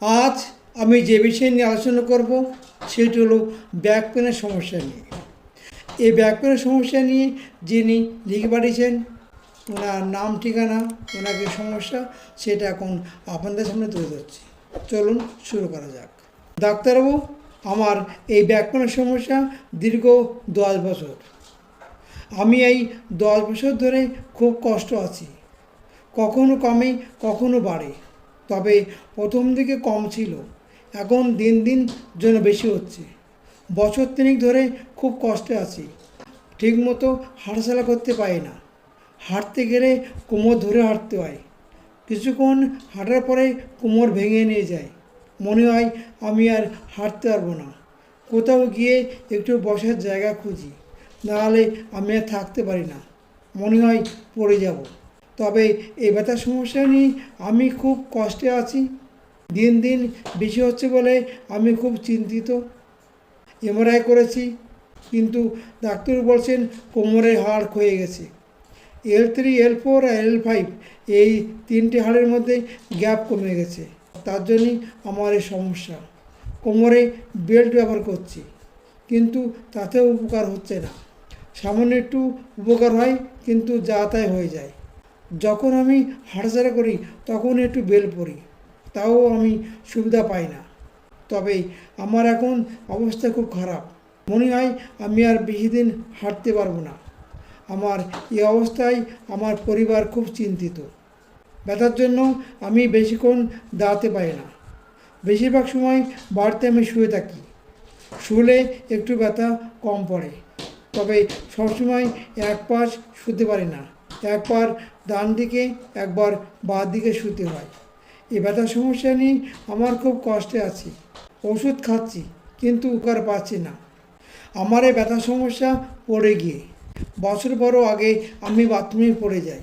আজ আমি যে বিষয় নিয়ে আলোচনা করব, সেটি হলো ব্যাক পেনের সমস্যা নিয়ে। এই ব্যাক পেনের সমস্যা নিয়ে যিনি লিখে পাঠিয়েছেন, ওনার নাম, ঠিকানা ওনাকে সমস্যা, সেটা এখন আপনাদের সামনে তুলে ধরছি। চলুন শুরু করা যাক। ডাক্তারবাবু, আমার এই ব্যাক পেনের সমস্যা দীর্ঘ দশ বছর। আমি এই দশ বছর ধরে খুব কষ্ট আছি। কখনো কমে, কখনো বাড়ে। তবে প্রথম দিকে কম ছিল। এখন দিন দিন যেন বেশি হচ্ছে। বছর তিনেক ধরে খুব কষ্টে আছি। ঠিকমতো হাঁটাচলা করতে পারি না। হাঁটতে গেলে কোমর ধরে হাঁটতে হয়। কিছুক্ষণ হাঁটার পরে কোমর ভেঙে নিয়ে যায়। মনে হয় আমি আর হাঁটতে পারব না। কোথাও গিয়ে একটু বসার জায়গা খুঁজি। নাহলে আমি আর থাকতে পারি না। মনে হয় পড়ে যাব। তবে এই ব্যথার সমস্যা নিয়ে আমি খুব কষ্টে আছি। দিন দিন বেশি হচ্ছে বলে আমি খুব চিন্তিত। এমআরআই করেছি, কিন্তু ডাক্তার বলছেন কোমরের হাড় ক্ষয়ে গেছে। এল থ্রি, এল ফোর আর এল ফাইভ এই তিনটে হাড়ের মধ্যে গ্যাপ কমে গেছে। তার জন্যই আমার এই সমস্যা। কোমরে বেল্ট ব্যবহার করছি, কিন্তু তাতেও উপকার হচ্ছে না। সামান্য একটু উপকার হয়, কিন্তু যা তাই হয়ে যায়। যখন আমি হাঁটাচলা করি, তখন একটু বেল পড়ি তাও আমি সুবিধা পাই না। তবে আমার এখন অবস্থা খুব খারাপ। মনে হয় আমি আর বেশি দিন হাঁটতে পারব না। আমার এই অবস্থায় আমার পরিবার খুব চিন্তিত। ব্যথার জন্য আমি বেশিক্ষণ দাঁড়াতে পারি না। বেশিরভাগ সময় বাড়িতে আমি শুয়ে থাকি। শুলে একটু ব্যথা কম পড়ে। তবে সবসময় এক পাশ শুতে পারি না। একবার ডান দিকে, একবার বাঁ দিকে শুতে হয়। এই ব্যথা সমস্যা নিয়ে আমার খুব কষ্টে আছি। ওষুধ খাচ্ছি, কিন্তু উপকার পাচ্ছি না। আমার এই ব্যথা সমস্যা পড়ে গিয়ে। বছর বড় আগে আমি বাথরুমে পড়ে যাই।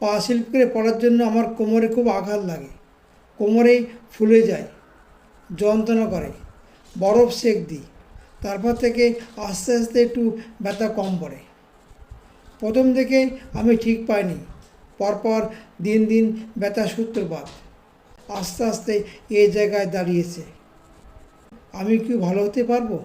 পা করে পড়ার জন্য আমার কোমরে খুব আঘাত লাগে। কোমরে ফুলে যায়, যন্ত্রণা করে, বরফ সেক দিই। তারপর থেকে আস্তে আস্তে একটু ব্যথা কম পড়ে। প্রথম থেকে আমি ঠিক পাইনি। পরপর দিন দিন ব্যথা সূত্রপাত। আস্তে আস্তে এই জায়গায় দাঁড়িয়েছে। আমি কি ভালো হতে পারব?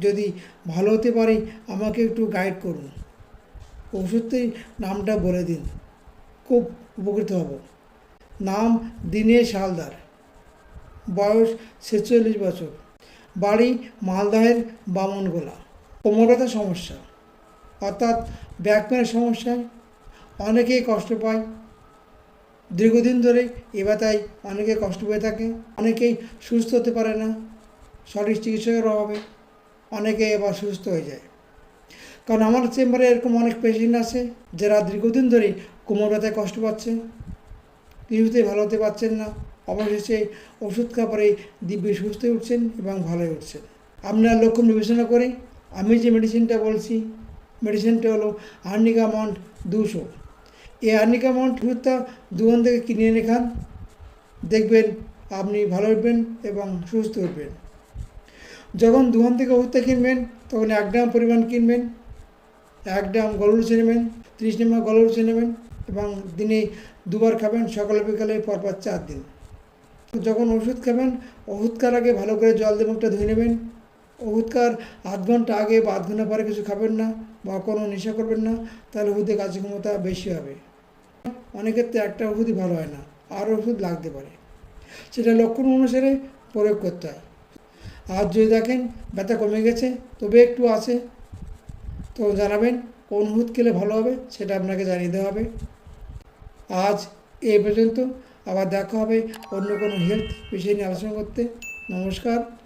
যদি ভালো হতে পারি, আমাকে একটু গাইড করুন। ওষুধটির নামটা বলে দিন। খুব উপকৃত হব। নাম দীনেশ হালদার। বয়স ছেচল্লিশ বছর। বাড়ি মালদহের বামনগোলা। কোমর ব্যথা সমস্যা। অর্থাৎ ব্যাক পেনের সমস্যায় অনেকেই কষ্ট পায়। দীর্ঘদিন ধরে এ ব্যথায় অনেকে কষ্ট পেয়ে থাকে, অনেকেই সুস্থ হতে পারে না, সঠিক চিকিৎসকের অভাবে অনেকে এবার সুস্থ হয়ে যায়। কারণ আমার চেম্বারে এরকম অনেক পেশেন্ট আছে, যারা দীর্ঘদিন ধরে কোমর ব্যথায় কষ্ট পাচ্ছে, কিছুতেই ভালো হতে পারছেন না, অবশেষে ওষুধ খাবারে দিব্যি সুস্থ উঠছেন এবং ভালো হয়ে উঠছেন। আপনার লক্ষণ বিবেচনা করে আমি যে মেডিসিনটা বলছি মেডিসিনটা হলো আর্নিকা মাউন্ট দুশো। এই আর্নিকা মাউন্ট ওষুধটা দোকান থেকে কিনে এনে খান। দেখবেন আপনি ভালো উঠবেন এবং সুস্থ উঠবেন যখন দোকান থেকে ওষুধটা কিনবেন, তখন এক গ্রাম পরিমাণ কিনবেন। এক গ্রাম গলুচে নেবেন, ত্রিশ নম্বর গলুচে নেবেন এবং দিনে দুবার খাবেন, সকালে, বিকালে, পরপর চার দিন। যখন ওষুধ খাবেন, ওষুধ খাওয়ার আগে ভালো করে জল দিয়ে মুখটা ধুয়ে নেবেন। ওষুধ আধ ঘণ্টা আগে বা আধ ঘণ্টা পরে কিছু খাবেন না বা কোনো নেশা করবেন না, তাহলে ওষুধের কার্যক্ষমতা বেশি হবে। অনেক ক্ষেত্রে একটা ওষুধই ভালো হয় না আর ওষুধ লাগতে পারে। সেটা লক্ষণ অনুসারে প্রয়োগ করতে হয়। আর যদি দেখেন ব্যথা কমে গেছে, তবে একটু আছে, তো জানাবেন কোন ওষুধ খেলে ভালো হবে, সেটা আপনাকে জানিয়ে দেওয়া হবে। আজ এ পর্যন্ত, আবার দেখা হবে অন্য কোনো হেলথ বিষয় নিয়ে আলোচনা করতে। নমস্কার।